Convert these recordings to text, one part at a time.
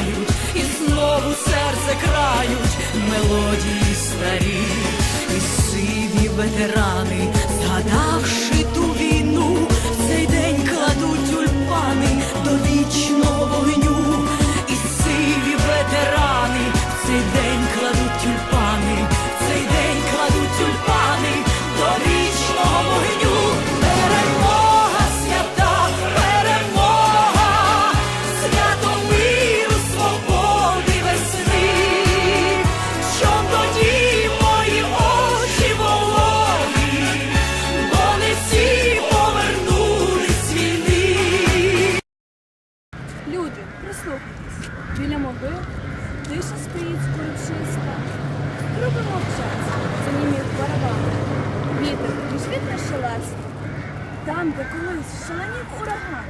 крають, і знову серце крають мелодії старі, і сиві ветерани, згадавши біля могил тиша стоїть скорочиста. Труби мовчать, занімів барабан. Вітер між вітра шелест. Там, де колись шаленів ураган,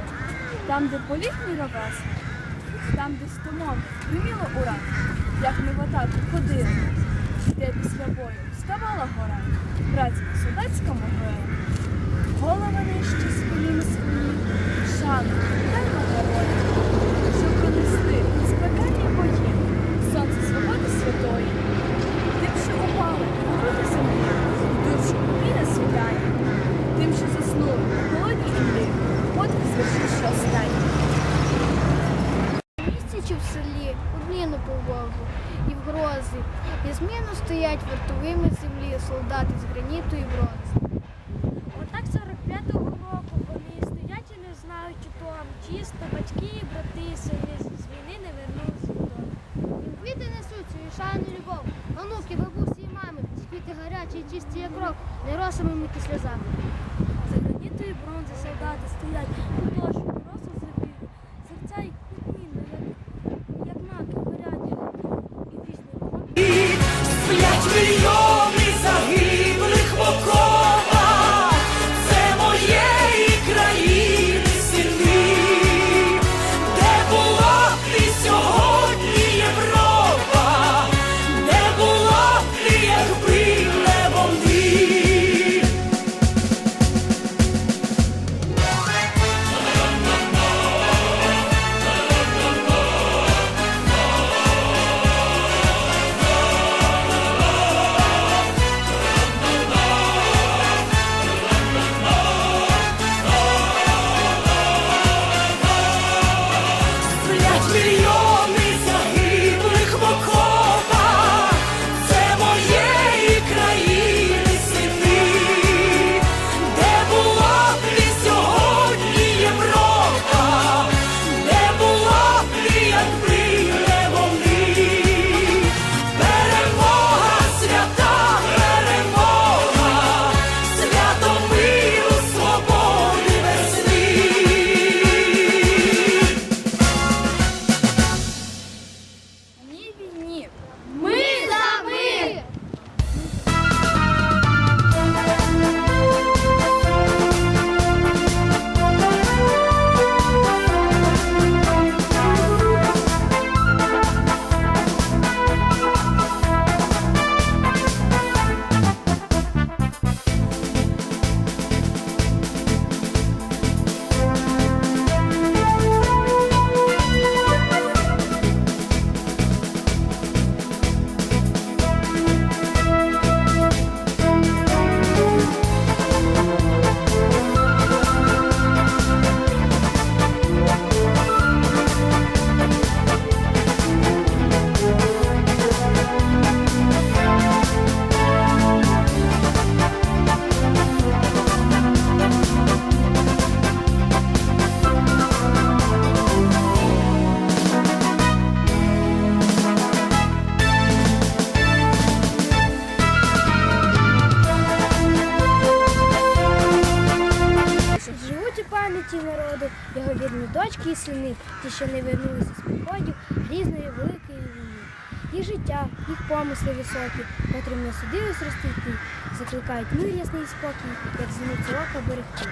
там, де поліг мій ровес, там, де стомов гриміло ура, як ми в атаку ходили, де після бою ставала гора, братська солдатська могила. Голови нижче з коліни свої, шану, дай Чи в селі, обміну по Богу і в грози, і зміну стоять вартовими землі солдати з граніту і бронзи. Отак 45-го року вони стоять і не знають, чи то чисто батьки, і брати, сини з війни не вернулися додому. Їм квіти несуть свою шану любов, онуки, бабусі і мами, квіти гарячі і чисті, як кров, не росами мити сльозами. За гранітою бронзи солдати стоять, сини, ті, що не вернулися з походів різної великої війни. Їх життя, їх помисли високі, котрим не судилось розтійти, закликають мир ясний спокій, як зіницю ока берегти.